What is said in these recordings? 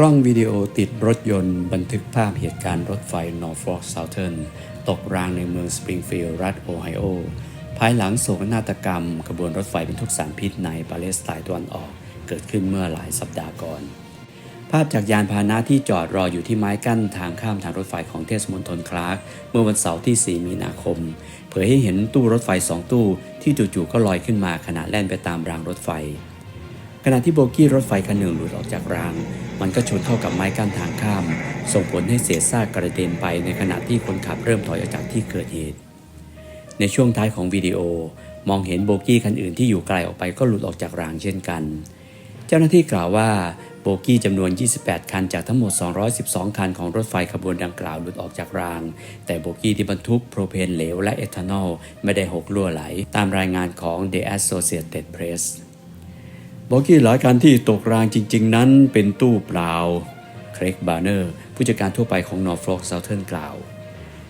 กล้องวิดีโอติดรถยนต์ บันทึกภาพเหตุการณ์รถไฟ Norfolk Southern ตกรางในเมืองสปริงฟิลด์รัฐโอไฮโอ ภายหลังโศกนาฏกรรมขบวนรถไฟบรรทุกสารพิษในปาเลสไตน์ตะวันออก เกิดขึ้นเมื่อหลายสัปดาห์ก่อน ภาพจากยานพาหนะที่จอดรออยู่ที่ไม้กั้นทางข้ามทางรถไฟของเทศมนตรคลาร์กเมื่อวันเสาร์ที่ 4 มีนาคม เผยให้เห็นตู้รถไฟสองตู้ที่จู่ๆก็ลอยขึ้นมาขณะแล่นไปตามรางรถไฟ ขณะที่โบกี้รถไฟคันหนึ่งหลุดออกจากราง มันก็ชนเข้ากับไม้กั้นทางข้าม ส่งผลให้เศษซากกระเด็นไปในขณะที่คนขับเริ่มถอยออกจากที่เกิดเหตุ ในช่วงท้ายของวิดีโอมองเห็นโบกี้คันอื่นที่อยู่ไกลออกไปก็หลุดออกจากรางเช่นกัน เจ้าหน้าที่กล่าวว่าโบกี้จำนวน 28 คันจากทั้งหมด 212 คันของรถไฟขบวนดังกล่าวหลุดออกจากราง แต่โบกี้ที่บรรทุกโพรเพนเหลวและเอทานอลไม่ได้หกลั่วไหล ตามรายงานของ The Associated Press โบกี้หลายคันที่ตกรางจริง ๆ นั้นเป็นตู้เปล่า เครกบาร์เนอร์ ผู้จัดการทั่วไปของ Norfolk Southern กล่าว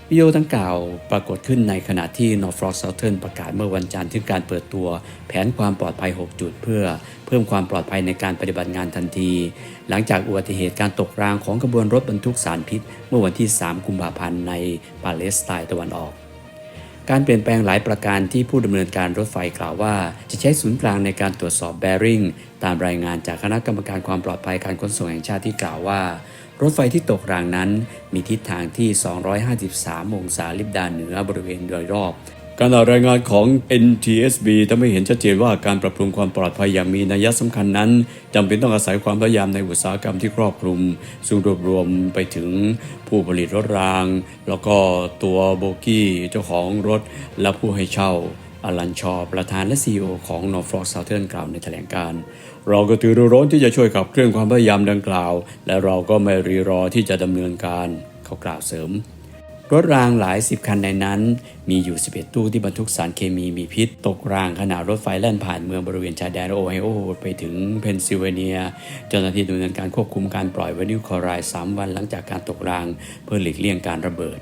วิดีโอดังกล่าวปรากฏขึ้นในขณะที่ Norfolk Southern ประกาศเมื่อวันจันทร์ถึงการเปิดตัว แผนความปลอดภัย 6 จุด เพื่อเพิ่มความปลอดภัยในการปฏิบัติงานทันที หลังจากอุบัติเหตุการตกรางของขบวนรถบรรทุกสารพิษ เมื่อวันที่ 3 กุมภาพันธ์ในปาเลสไตน์ตะวันออก การเปลี่ยนแปลงหลายประการที่ผู้ดำเนินการรถไฟกล่าวว่า จะใช้ศูนย์กลางในการตรวจสอบแบริ่งตามรายงานจากคณะกรรมการความปลอดภัยการขนส่งแห่งชาติที่กล่าวว่า รถไฟที่ตกรางนั้น มีทิศทางที่ 253 องศาลิบดาเหนือบริเวณโดยรอบ การารายงานของ NTSB ทำให้เห็นชัดเจนว่าการปรับปรุงความปลอดภัยอย่างมีนัยสำคัญนั้นจำเป็นต้องอาศัยความพยายามในอุตสาหกรรมที่ครอบคลุม ซึ่งรวบรวมไปถึงผู้ผลิตรถราง แล้วก็ตัวโบกี้เจ้าของรถและผู้ให้เช่าอลันชอประธานและ CEO ของ Norfolk Southern กล่าวในแถลงการ์เราก็ถือร้อนที่จะช่วยขับเคลื่อนความพยายามดังกล่าว และเราก็ไม่รีรอที่จะดำเนินการ เขากล่าวเสริม รถรางหลายสิบคันในนั้น มีอยู่ 11 ตู้ที่บรรทุกสารเคมีมีพิษ ตกรางขณะรถไฟแล่นผ่านเมืองบริเวณชายแดนโอไฮโอ ไปถึงเพนซิลเวเนีย เจ้าหน้าที่ดำเนินการควบคุมการปล่อยวานิลคลอไรด์3วันหลังจากการตกราง เพื่อหลีกเลี่ยงการระเบิด